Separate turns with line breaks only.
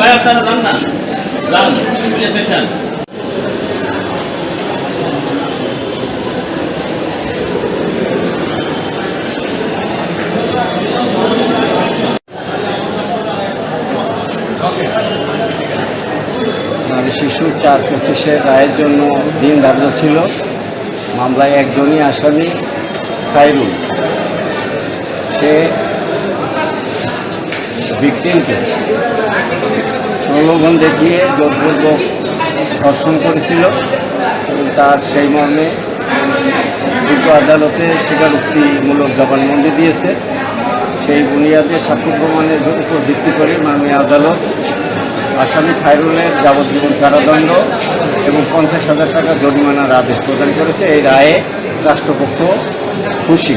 ভাই আপনারা যান না যান পুলিশে যান। পুলিশের রায়ের জন্য দিন ধার্য ছিল। মামলায় একজনই আসামি খাইরুল সে ভিকটিমকে প্রলোভন দেখিয়ে জোরপূর্বক ধর্ষণ করেছিল। তার সেই মর্মে দ্রুত আদালতে স্বীকারোক্তিমূলক জবানবন্দি দিয়েছে। সেই বুনিয়াদে সাক্ষ্য প্রমাণের উপর ভিত্তি করে মাননীয় আদালত আসামি খায়রুলের যাবজ্জীবন কারাদণ্ড এবং পঞ্চাশ হাজার টাকা জরিমানার আদেশ প্রদান করেছে। এই রায়ে রাষ্ট্রপক্ষ খুশি।